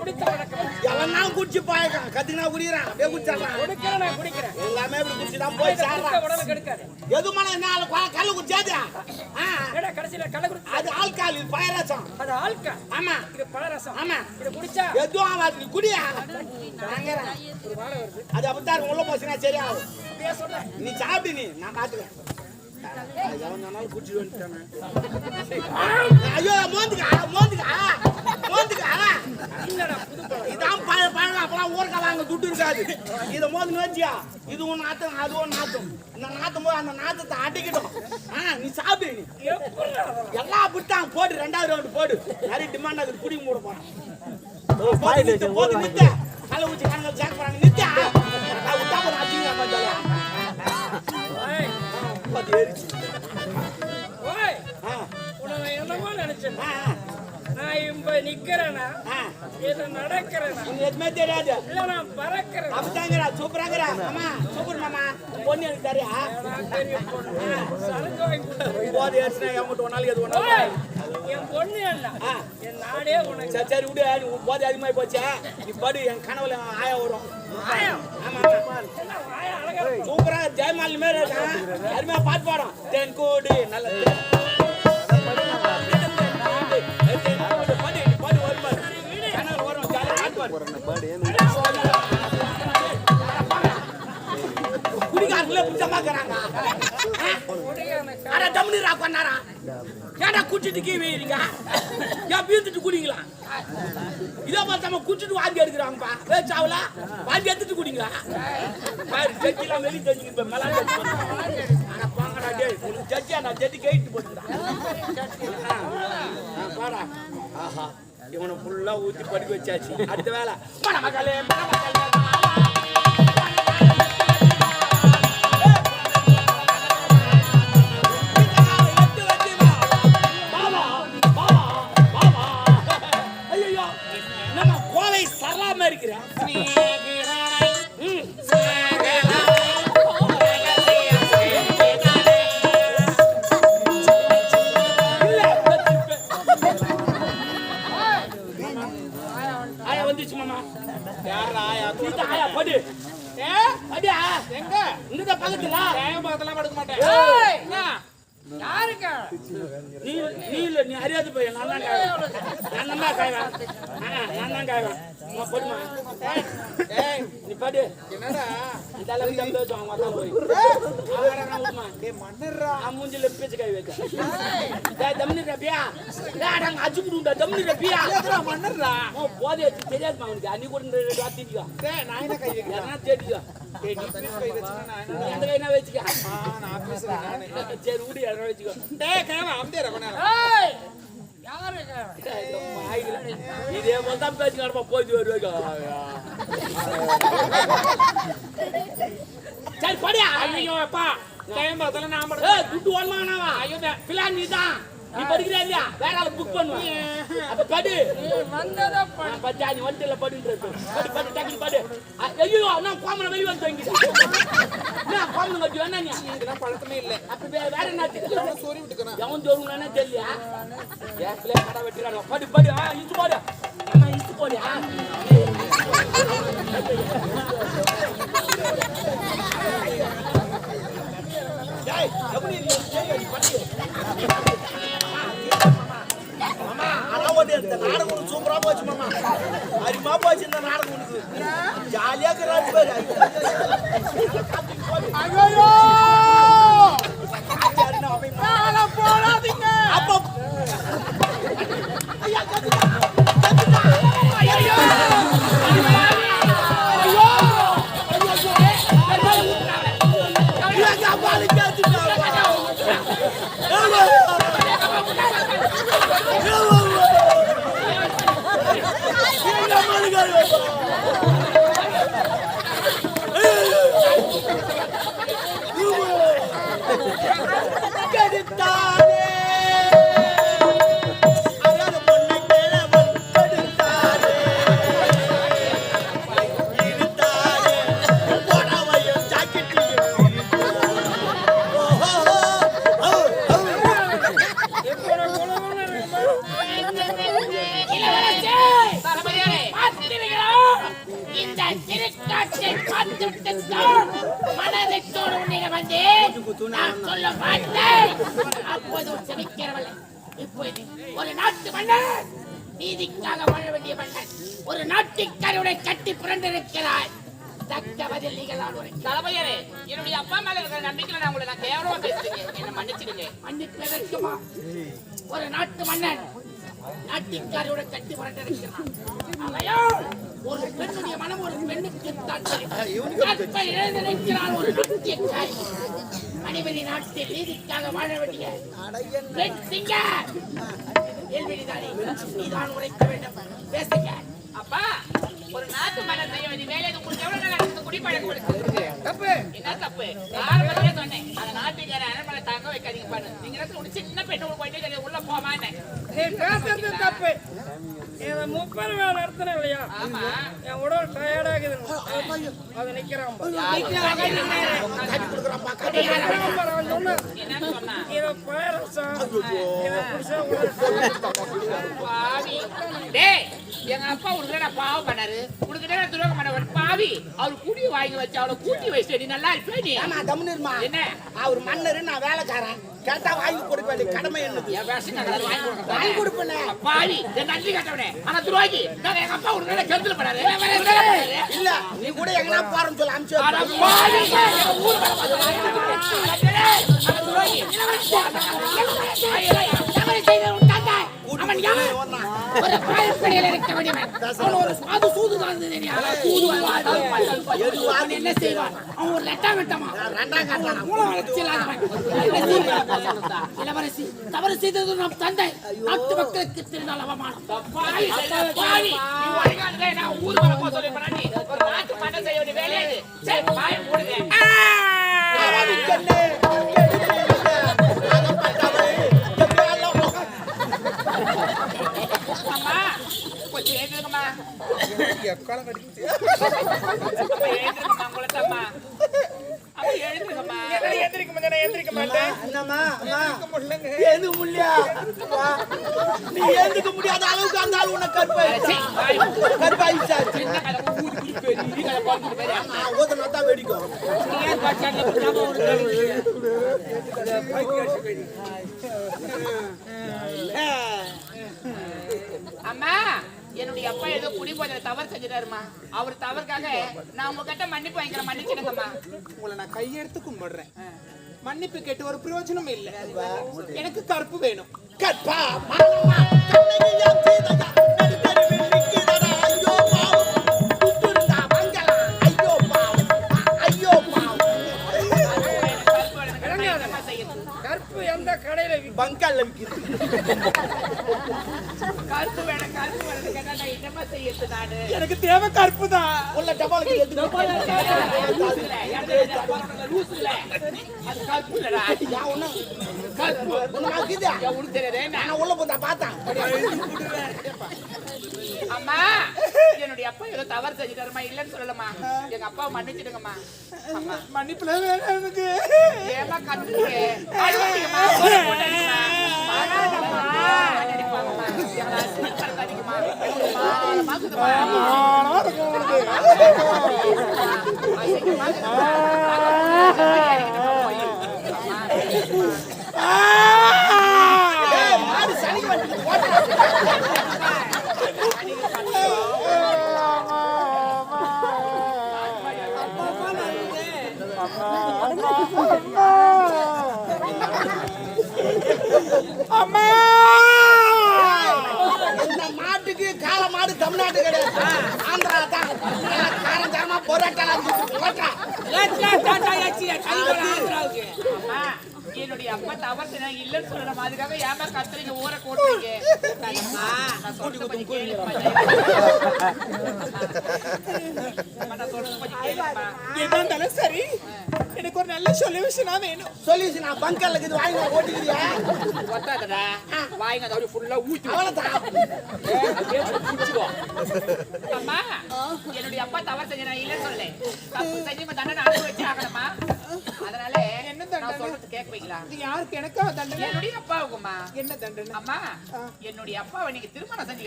எவனா குடிச்சு பாயக்கான் கத்துக்கினா குடிக்கிறான் அப்படியே குடிச்சான் குடிக்கிறேன் நான் குடிக்கிறேன். எல்லாமே இப்படி குடிச்சுதான் போய் குடித்த சேர்றான். உடம்பு கெடுக்காது. எதுமான நாலு கொ- கல்லு குடிச்சாது. ஆ, ஏடா கடைசியில கள்ள குடிச்சு? அது ஆள்கால் இது பயரசம். அது ஆள்கா ஆமா. இது பழரசம் ஆமா. இது குடிச்சா? எதுவும் ஆகாது. நீ குடியா. வாங்குறேன். ஒரு வாழை வருது அது இருக்கும். உள்ள போச்சுன்னா சரியாகும். அப்படியே சொல்றேன் நீ சாப்பிடு நீ. நான் பாத்துக்கிறேன். ஐயோ மோந்துக்கா மோந்துக்கா. இதான் பழ பழம். அப்பெல்லாம் ஊருக்கா வாங்க துட்டு இருக்காது. இதை மோதுன்னு வச்சியா? இது ஒன்று நாத்தம் அது ஒன்று நாத்தம். இந்த நாத்தும் போது அந்த நாத்தத்தை அடிக்கிடும் ஆ நீ சாப்பிடு? எல்லாம் விட்டான் போடு ரெண்டாவது ரவுண்டு போடு. நிறைய டிமாண்ட் அது குடி மூட போறான். போது நித்து, கள்ள ஊச்சி கணக்கு சேர்க்க போறாங்க நித்த விட்டா ஏறிச்சு ஓய், உன்னை என்னமோ நினைச்சேன். இப்ப நிக்கிறேனா? இது நடக்கிறேனா? எதுவுமே தெரியாது. இல்ல நான் பறக்கிறேன்? அப்படித்தாங்கிறா சூப்பராங்கிறா மாமா சூப்பர் மாமா. உன் பொண்ணு எனக்கு தரியா? சரக்கு வாங்கி. போது என் எது பொண்ணு என்ன. என் நாடே உனக்கு. சரி சரி விடு நீ உன் போதை அதிகமாகி போச்சே. நீ படு என் கனவுல ஆயா வரும். சூப்பரா ஜெயமாலி மாரி இருக்கான் அருமையா பாட்டு பாடும் தென் கூடு நல்ல குடிகாரங்களே புத்தமாக்குறாங்க குடிகாரனை கா- அட தம்னிரா கொண்டாரா ஏடா குச்சிட்டு கீ வைக்கிறீங்க ஏன் பீந்துட்டு குடிங்களா? இதே மாதிரி பார்த்தாம குச்சிட்டு வாந்தி எடுக்கிறாங்கப்பா. வே சாவல வாந்தி எடுத்துட்டு குடிங்களா? பாரு ஜட்ஜிலாம் வெளியே தெரிஞ்சுக்கிட்டு இப்ப மேல அட பாங்கடா டேய் உனக்கு ஜட்ஜி நான் ஜட்ஜி கேட்டு போட்டுடா பாடா ஆஹா. இவனை ஃபுல்லாக ஊற்றி படிக்க வச்சாச்சு. அடுத்த வேலை. மணமகளே மணமகளே வந்துச்சு மாமா. யாரா ஆயா படு. ஏ? படியா எங்க? இந்த பக்கத்துல. ஏன் பக்கத்துல படுக்க மாட்டேன். யாருங்க? நீ நீ இல்ல நீ அறியாது போய் நான் தான் காய்வேன் நான் தான் காய்வேன் நான் தான் காய்வேன் படுமா. ஏய் நீ படு. என்னடா? தம்பி வச்சு அவங்க தான் போய் நான் விடுமா டேய் மன்னரா நான் மூஞ்சில பேச்சு கை வைக்க டேய் தம்னி ரபியா டேய் அடங்க புடுடா தம்னி ரபியா ஏதா மன்னரா ஓ போதே தெரியாதுமா அவனுக்கு அன்னி கூட ரெண்டு வாத்திடியா டேய் நான் என்ன கை வைக்கிறேன் நான் தேடியா டேய் நீ பீஸ் கை வச்சுனா நான் எந்த கைனா வச்சுக்க ஆ நான் நானே சரி விடு யாரோ வச்சுக்கோ டேய் கேமா அம்தே ரகனா ஏய், இதே போல தான் பேச்சு நடப்பா போயிட்டு வருவாங்க சரி படியா ஐயோ அப்பா டைம் பார்த்தல நான் ஏ துட்டு ஓடமானவா ஐயோ பிளான் நீ தான் நீ படிக்கிறியா? இல்லையா வேற ஆளை புக் பண்ணுவேன் அப்ப படு. வந்ததா பச்சா நீ வந்துல படுன்றது. படு படு டக்கு படு. ஐயோ நான் கோமன வெளிய வந்து தங்கிட்டேன். நான் கோமன கட்டி வேணா நீ. இதெல்லாம் பழக்கமே இல்ல அப்ப வேற வேற என்ன சோரி விட்டுக்கணும். எவன் ஜோருங்கனே தெரியல. ஏப்ல கடை வெட்டிறாங்க படு படு. ஆ இத்து போடு ஜாலியா திருக்காட்சியை பார்த்துவிட்டு மனதைத்தோடு உன்னிடம் வந்தேன். நான் சொல்ல மாட்டேன். அப்போது செவிக்கிறவள் இப்பொழுது ஒரு நாட்டு மன்னன் நீதிக்காக வாழ வேண்டிய மன்னன் ஒரு நாட்டிற்கருடைய கட்டி புரண்டிருக்கிறாய் தக்க பதில் உரைக்கிறேன். தளபதியாரே என்னுடைய அப்பா மேல இருக்கிற நம்பிக்கையில நான் உங்களை நான் கேவலமா பேசுறீங்க என்ன மன்னிச்சிடுங்க மன்னிப்பதற்குமா ஒரு நாட்டு மன்னன் நாட்டிற்காரோட கட்டி புரண்டிருக்கிறான் அவையோ ஒரு பெண்ணுடைய மனம் ஒரு பெண்ணுக்கு நிற்கிறான் ஒரு நாட்டியக்காரி மணிபதி நாட்டில் நீதிக்காக வாழ வேண்டிய நீதான் உரைக்க வேண்டும். பேசுங்க. அப்பா ஒரு நாட்டு மன்னர் செய்ய வேண்டிய உங்களுக்கு எவ்வளவு நாள் இந்த குடிப்பழக்கம் இருக்கு தப்பு. என்ன தப்பு? ஆரம்பத்திலே சொன்னேன். அந்த நாட்டுக்கார அரண்மனை தாங்க வைக்காதீங்க பாரு. நீங்க ஒரு சின்ன பெண்ணு போயிட்டு உள்ள பேசுறது தப்பு. இதை முப்பது வேலை நடத்தின இல்லையா? என் உடல் டயர்டாகுது அது நிக்கிறான் இதை பாயரசம் இதை குடிச்சா எங்க அப்பா உனக்கு நான் பாவம் பண்ணாரு உனக்கு என்ன துரோகம் பண்ண பாவி அவர் குடி வாங்கி வச்சு அவளை கூட்டி வச்சு நீ நல்லா இருப்பே நீ ஆமா கம்முனிருமா என்ன அவர் மன்னரு நான் வேலைக்காரன் கேட்டா வாங்கி வேண்டிய கடமை என்னது என் விஷம் நான் வாங்கி. கொடுப்பேனே பாவி என் நன்றி கட்டவனே ஆனா துரோகி நான் எங்க அப்பா உனக்கு வேற என்ன பண்ணாரு? இல்ல நீ கூட எங்கனா போறேன்னு சொல்லி வைப்பேன். பாவி, ஊர் துரோகி. ஒரு பாயப்படியில் இருக்க வேண்டியவன் அவன் ஒரு சாது சூது அவன் என்ன செய்வான்? அவன் ஒரு லெட்டா வெட்டமா மூல வளர்ச்சி? இளவரசி. தவறு செய்தது நம் தந்தை. நாட்டு மக்களுக்கு தெரிந்தால் அவமானம். ஊர் சொல்லி பண்ணா நாட்டு செய்ய வேண்டிய வேலையா? சரி. முடியலையா? வா. நீ ஏந்துக்க முடியாத அளவுக்கு அந்த ஆள் உன்னை கருப்பாயிடுச்சா? வாய் மூடு. கருப்பாயிடுச்சா? வெடிக்கும். அம்மா என்னுடைய அப்பா ஏதோ குடி போதை தவறு செஞ்சிட்டாருமா. அவர் தவறுக்காக நான் உங்ககிட்ட மன்னிப்பு வாங்கிக்கிறேன் மன்னிச்சிடுங்கம்மா. உங்களை நான் கையெடுத்து கும்பிடுறேன். மன்னிப்பு கேட்டு ஒரு பிரயோஜனம் இல்ல. எனக்கு கருப்பு வேணும். கற்பா, கற்பு எந்த கடையில? பங்கால்ல விக்குது. கருப்பு வேணும் கருப்பு வேணும் கேட்டா நான் என்னம்மா செய்யுது நானு எனக்கு தேவை கருப்பு தான் உள்ள. அது கருப்பு இல்லடா. கருப்பு. உனக்கு இருக்குதா? ஏன் உனக்கு தெரியாதே என்ன? நான் உள்ள போந்தா பார்த்தேன். அம்மா என்னுடைய அப்பா ஏதோ தவறு செஞ்சுட்டாருமா இல்லைன்னு சொல்லலம்மா எங்க அப்பாவை மன்னிச்சிடுங்கம்மா அம்மா மன்னிப்புல வேணும் எனக்கு ஏமா கத்துறீங்க அழுவாதீங்கம்மா, அம்மா இந்த மாட்டுக்கு காளை மாடு தமிழ்நாட்டு கிடையாது ஆந்திரா தான் காரம் காரமா அம்மா, என்னுடைய அப்பா தவறு செஞ்சா இல்லைன்னு சொல்லணும் அதுக்காக ஏமா கத்துறீங்க ஊரை கூட்டுறீங்க நான் சொல்றது கொஞ்சம். அம்மா, நான் சொல்றது கொஞ்சம் கேளுங்கம்மா. எதா இருந்தாலும் சரி எனக்கு ஒரு நல்ல சொல்யூஷனா வேணும் சொல்லிச்சு நான் பங்கல்ல இருக்குது வாங்கி ஓட்டிக்கிறியா ஒத்தாதடா. வாய்ங்க அதை அப்படியே full ஆ ஊத்தி வை. அவ்வளவுதான் அப்படியே குடிச்சுக்கோ. அம்மா, என்னுடைய அப்பா தவறு செஞ்ச நான் இல்லைன்னு சொல்லல தப்பு செஞ்சு தண்டனை அனுபவிச்சு ஆகணுமா அதனால என்ன தண்டனை? சொல்றது கேட்க வைக்கலாம் இது யாருக்கு? எனக்கா தண்டனை? என்னுடைய அப்பாவுக்குமா என்ன தண்டனை? அம்மா என்னுடைய அப்பாவை நீங்க திருமணம் செஞ்சு